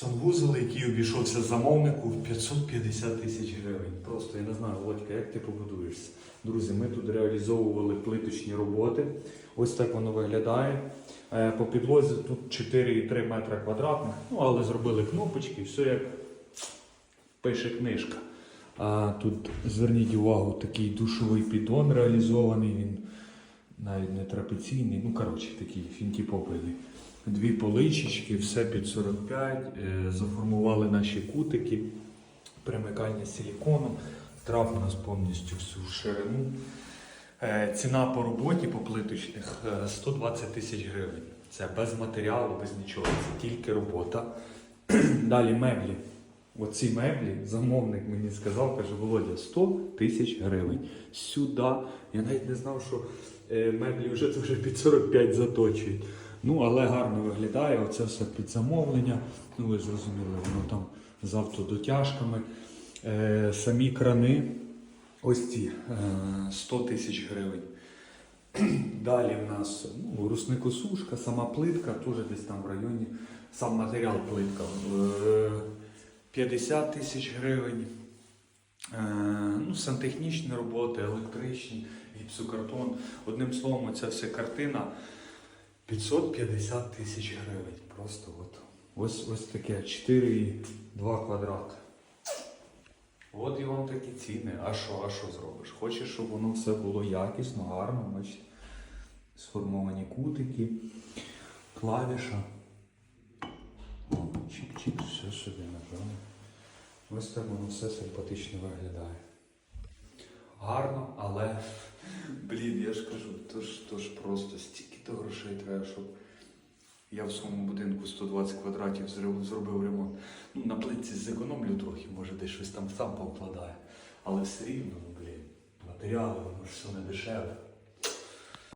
Санвузол, який обійшовся замовнику в 550 тисяч гривень. Просто я не знаю, Володька, як ти побудуєшся. Друзі, ми тут реалізовували плиточні роботи. Ось так воно виглядає. Е, По підлозі тут 4,3 метра квадратних, ну але зробили кнопочки, все як пише книжка. А тут зверніть увагу, такий душовий піддон реалізований. Він навіть не трапеційний, ну коротше, такий фінтіпопельний. Дві поличечки, все під 45, е, заформували наші кутики, примикання силікону, трав у нас повністю всю ширину. Е, Ціна по роботі по плиточних е, 120 тисяч гривень. Це без матеріалу, без нічого, це тільки робота. Далі меблі. Оці меблі замовник мені сказав, каже, Володя, 100 тисяч гривень. Сюди. Я навіть не знав, що е, меблі вже, вже під 45 заточують. Ну, але гарно виглядає. Оце все під замовлення. Ну, ви зрозуміли, воно там з автодотяжками. Е, самі крани. Ось ці е, 100 тисяч гривень. Далі в нас ну, русникосушка, сама плитка, теж десь там в районі, сам матеріал плитка. е, 50 тисяч гривень. Е, ну, сантехнічні роботи, електричні, гіпсокартон. Одним словом, ця вся картина 550 тисяч гривень. Просто от. Ось, ось таке 4,2 квадрати. От і вам такі ціни. А що, а що зробиш? Хочеш, щоб воно все було якісно, гарно, бачите. Сформовані кутики, клавіша. Чик-чик, все собі, напевно. Ось так воно все симпатично виглядає. Гарно, але, блін, я ж кажу, то ж, то ж просто стільки то грошей треба, щоб я в своєму будинку 120 квадратів зробив, ремонт. Ну, на плитці зекономлю трохи, може десь щось там сам повкладає. Але все рівно, ну, блін, матеріали, воно ж все не дешеве.